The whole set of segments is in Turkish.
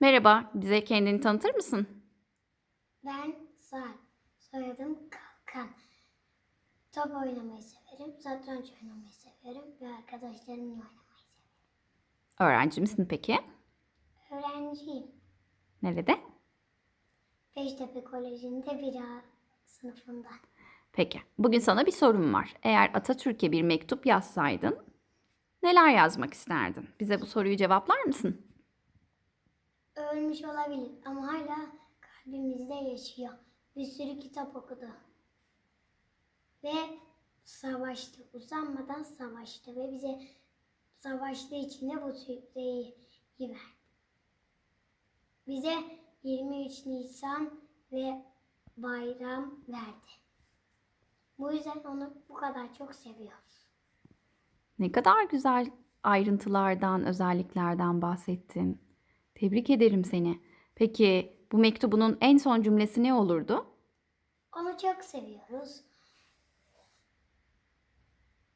Merhaba, bize kendini tanıtır mısın? Ben Sarp. Soyadım Kalkan. Top oynamayı severim, satranç oynamayı severim ve arkadaşlarımla oynamayı severim. Öğrenci misin peki? Öğrenciyim. Nerede? Beştepe Koleji'nde bir A sınıfında. Peki, bugün sana bir sorum var. Eğer Atatürk'e bir mektup yazsaydın, neler yazmak isterdin? Bize bu soruyu cevaplar mısın? Ölmüş olabilir ama hala kalbimizde yaşıyor. Bir sürü kitap okudu. Ve savaştı. Usanmadan savaştı ve bize savaştığı için de bu Türkleri verdi. Bize 23 Nisan ve bayram verdi. Bu yüzden onu bu kadar çok seviyoruz. Ne kadar güzel ayrıntılardan, özelliklerden bahsettin. Tebrik ederim seni. Peki bu mektubunun en son cümlesi ne olurdu? Onu çok seviyoruz.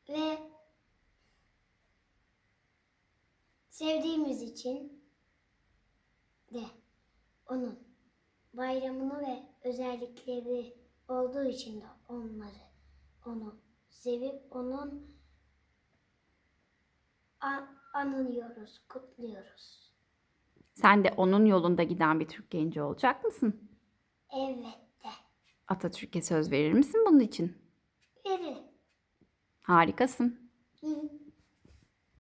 Ve sevdiğimiz için de onun bayramını ve özellikleri olduğu için de onları onu sevip onun a- anılıyoruz, kutluyoruz. Sen de onun yolunda giden bir Türk genci olacak mısın? Evet de Atatürk'e söz verir misin bunun için? veririm. Harikasın. Hı.